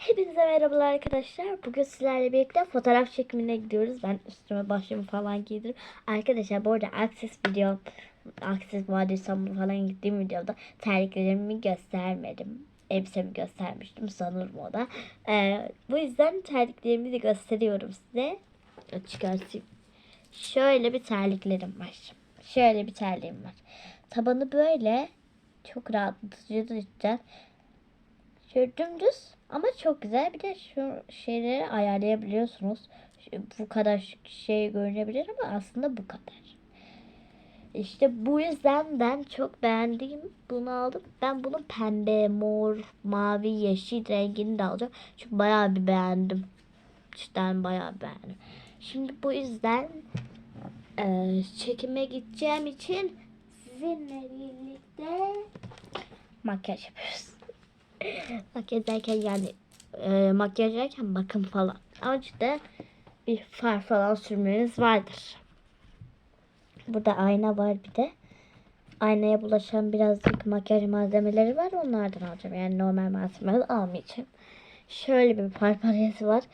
Hepinize merhabalar arkadaşlar. Bugün sizlerle birlikte fotoğraf çekimine gidiyoruz. Ben üstüme başımı falan giydirip. Arkadaşlar bu arada Access video, Access Vadi İstanbul falan gittiğim videoda terliklerimi göstermedim. Elbisemi göstermiştim sanırım o da. Ee, bu yüzden terliklerimi de gösteriyorum size. Çıkartayım. Şöyle bir terliklerim var. Şöyle bir terliğim var. Tabanı böyle. Çok rahatlatıcı cidden. Şöyle dümdüz ama çok güzel. Bir de şu şeyleri ayarlayabiliyorsunuz. Bu kadar şey görünebilir ama aslında bu kadar. İşte bu yüzden ben çok beğendiğim bunu aldım. Ben bunu pembe, mor, mavi, yeşil rengini de alacağım. Çünkü bayağı bir beğendim. Cidden bayağı beğendim. Şimdi bu yüzden eee, çekime gideceğim için sizinle birlikte makyaj yapıyoruz. Makyaj derken yani e, makyaj derken bakım falan. Ama cidden bir far falan sürmeniz vardır. Burada ayna var bir de. Aynaya bulaşan birazcık makyaj malzemeleri var. Onlardan alacağım. Yani normal malzemeleri almayacağım. Şöyle bir far parası var.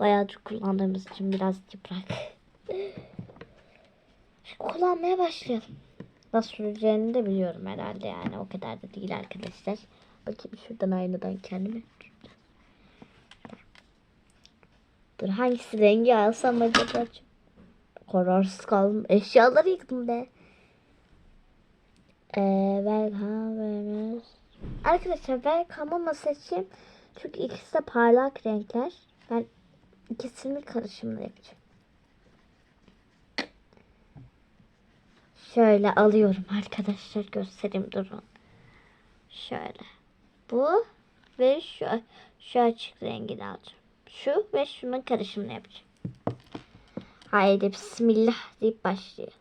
Bayağıdır kullandığımız için biraz yıprak. Kullanmaya başlayalım. Nasıl süreceğini de biliyorum herhalde yani. O kadar da değil arkadaşlar. Bakayım şuradan aynadan kendime. Dur hangisi rengi alsam acaba? Kararsız kaldım. Eşyaları yıktım be. Ee, welcome. Arkadaşlar welcome'ı mı seçeyim? Çünkü ikisi de parlak renkler. Ben ikisini karışımla yapacağım. Şöyle alıyorum arkadaşlar göstereyim durun. Şöyle. Bu ve şu şu açık rengini alacağım. Şu ve şunun karışımını yapacağım. Haydi bismillah deyip başlayalım.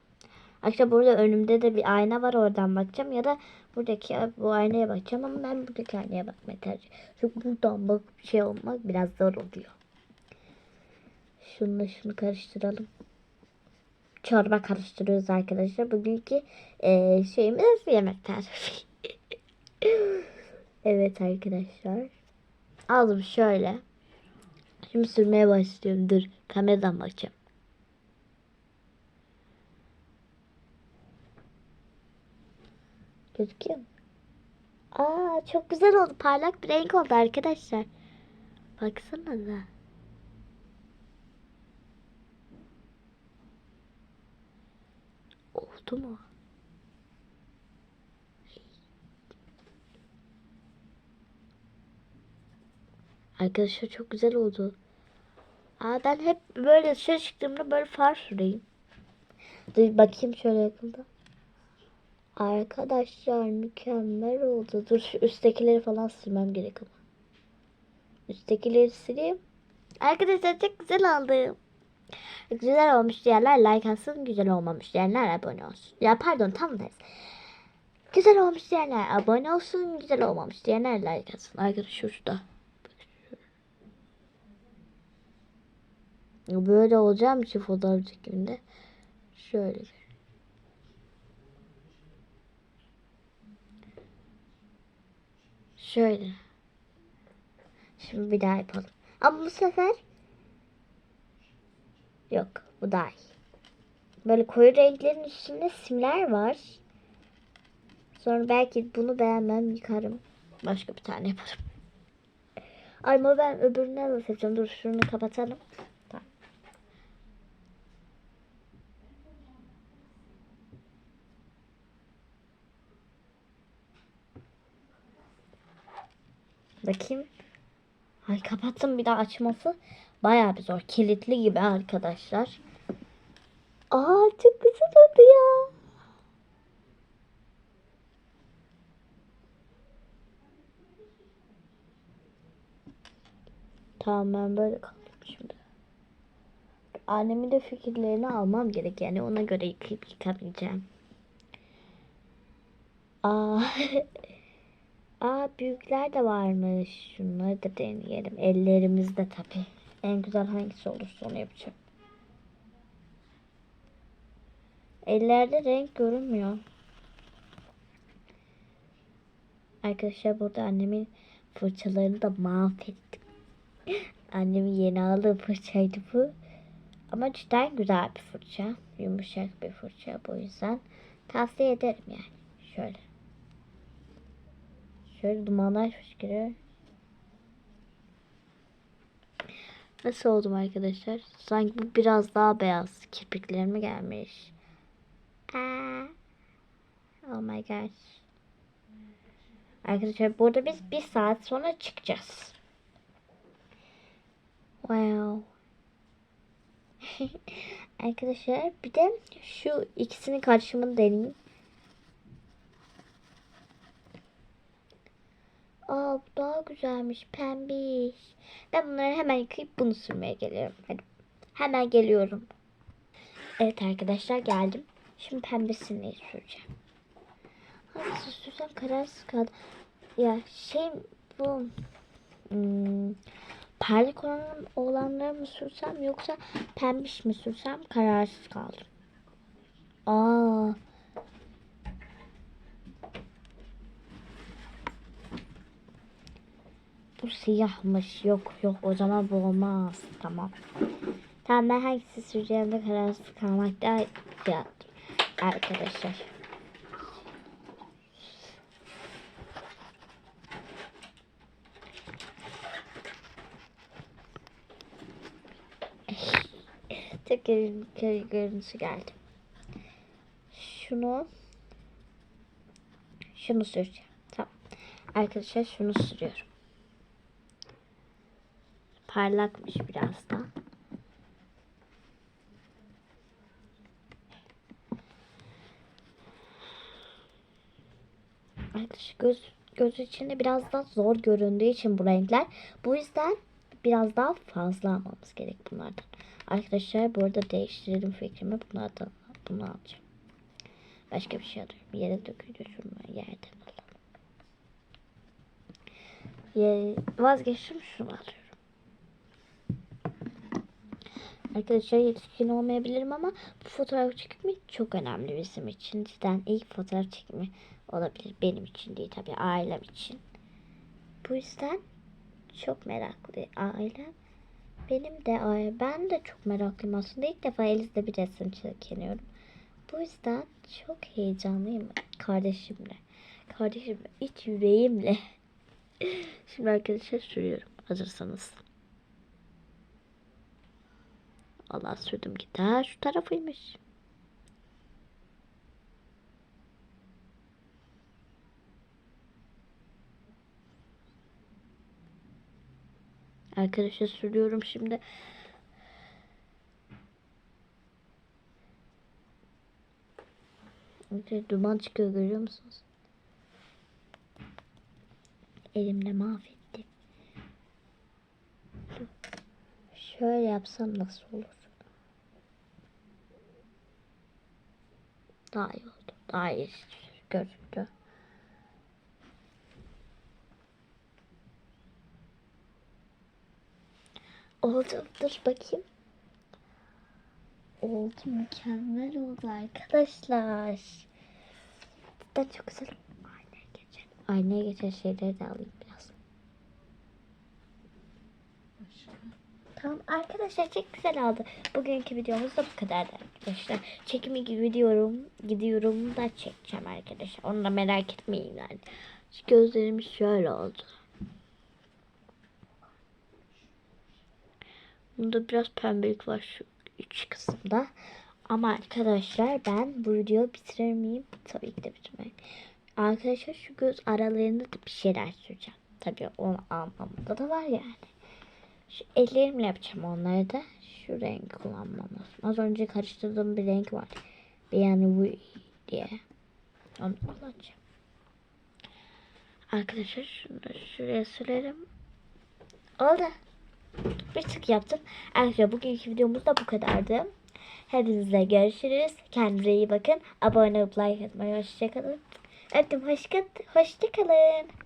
Arkadaşlar burada önümde de bir ayna var oradan bakacağım ya da buradaki bu aynaya bakacağım ama ben buradaki aynaya bakmayı tercih Çünkü buradan bakıp şey olmak biraz zor oluyor. Şununla şunu karıştıralım. Çorba karıştırıyoruz arkadaşlar. Bugünkü eee şeyimiz yemek tarifi. evet arkadaşlar. Aldım şöyle. Şimdi sürmeye başlıyorum. Dur kameradan bakacağım. Gözüküyor mu? Aa çok güzel oldu. Parlak bir renk oldu arkadaşlar. Baksanıza. Oldu mu? Arkadaşlar çok güzel oldu. Aa, ben hep böyle dışarı çıktığımda böyle far süreyim. Dur bakayım şöyle yakında. Arkadaşlar mükemmel oldu. Dur şu üsttekileri falan silmem gerek ama. Üsttekileri sileyim. Arkadaşlar çok güzel oldu. Güzel olmuş diyenler like atsın. Güzel olmamış diyenler abone olsun. Ya pardon tam da. Güzel olmuş diyenler abone olsun. Güzel olmamış diyenler like atsın. Arkadaşlar şurada. Böyle olacağım için fotoğraf çekiminde. Şöyle. Şöyle. Şimdi bir daha yapalım. Ama bu sefer yok. Bu daha iyi. Böyle koyu renklerin üstünde simler var. Sonra belki bunu beğenmem yıkarım. Başka bir tane yaparım. Ay ama ben öbürüne nasıl yapacağım? Dur şunu kapatalım. Tamam. Bakayım. Ay kapattım bir daha açması. Bayağı bir zor. Kilitli gibi arkadaşlar. Aa çok güzel oldu ya. Tamam ben böyle kaldım şimdi. Annemin de fikirlerini almam gerek yani ona göre yıkayıp yıkamayacağım. Aa, aa büyükler de varmış. Şunları da deneyelim. Ellerimizde tabii. En güzel hangisi olursa onu yapacağım. Ellerde renk görünmüyor. Arkadaşlar burada annemin fırçalarını da mahvettim. Annemin yeni aldığı fırçaydı bu. Ama cidden güzel bir fırça. Yumuşak bir fırça bu yüzden. Tavsiye ederim yani. Şöyle. Şöyle dumanlar fışkırıyor. Nasıl oldum arkadaşlar? Sanki bu biraz daha beyaz. Kirpiklerime gelmiş. Oh my gosh. Arkadaşlar burada biz bir saat sonra çıkacağız. Wow. Arkadaşlar bir de şu ikisinin karışımını deneyeyim. Aa bu daha güzelmiş pembiş. Ben bunları hemen yıkayıp bunu sürmeye geliyorum. Hadi. Hemen geliyorum. Evet arkadaşlar geldim. Şimdi pembesini süreceğim. Hangisi sürsem kararsız kaldım. Ya şey bu hmm, parlak olan, olanları mı sürsem yoksa pembiş mi sürsem kararsız kaldım. Aa. Bu siyahmış. Yok yok o zaman bu olmaz. Tamam. Tamam ben hangisi süreceğimde kararsız kalmakta yaptım. Arkadaşlar. Tek görün- gör- görüntüsü geldi. Şunu şunu süreceğim. Tamam. Arkadaşlar şunu sürüyorum. Parlakmış biraz da. Arkadaşlar göz, göz içinde biraz daha zor göründüğü için bu renkler. Bu yüzden biraz daha fazla almamız gerek bunlardan. Arkadaşlar bu arada değiştirdim fikrimi. Bunlardan bunu alacağım. Başka bir şey alıyorum. Yere döküldü şunu yerden alalım. Yere, vazgeçtim şunu alıyorum. Arkadaşlar yetişkin olmayabilirim ama bu fotoğraf çekimi çok önemli bizim için. Cidden ilk fotoğraf çekimi olabilir. Benim için değil tabii ailem için. Bu yüzden çok meraklı ailem. Benim de ben de çok meraklıyım aslında. İlk defa elinizde bir resim çekiniyorum. Bu yüzden çok heyecanlıyım kardeşimle. Kardeşimle, iç yüreğimle. Şimdi arkadaşlar sürüyorum. Hazırsanız. Allah sürdüm gitti. Ha şu tarafıymış. Arkadaşlar sürüyorum şimdi. İşte duman çıkıyor görüyor musunuz? Elimle mahvettim. Şöyle yapsam nasıl olur? Daha iyi oldu. Daha iyi göründü. Oldu. Dur bakayım. Oldu. Mükemmel oldu arkadaşlar. Da çok güzel. Aynaya geçen. Aynaya geçen şeyleri de alayım biraz. Tamam arkadaşlar çok güzel oldu. Bugünkü videomuz da bu kadardı arkadaşlar. Çekimi gidiyorum. Gidiyorum da çekeceğim arkadaşlar. Onu da merak etmeyin yani. Şu gözlerimiz şöyle oldu. Bunda biraz pembelik var şu üç kısımda. Ama arkadaşlar ben bu videoyu bitirir miyim? Tabii ki de bitirmeyim. Arkadaşlar şu göz aralarında da bir şeyler süreceğim. Tabii onu almamda da var yani. Şu ellerimle yapacağım onları da. Şu renk kullanmam lazım. Az önce karıştırdığım bir renk var. Yani bu diye. Onu kullanacağım. Arkadaşlar şunu da şuraya sürelim. Oldu. Bir tık yaptım. Arkadaşlar bugünkü videomuz da bu kadardı. Hepinizle görüşürüz. Kendinize iyi bakın. Abone olup like atmayı hoşçakalın. Öptüm. Hoşça, hoşça kalın.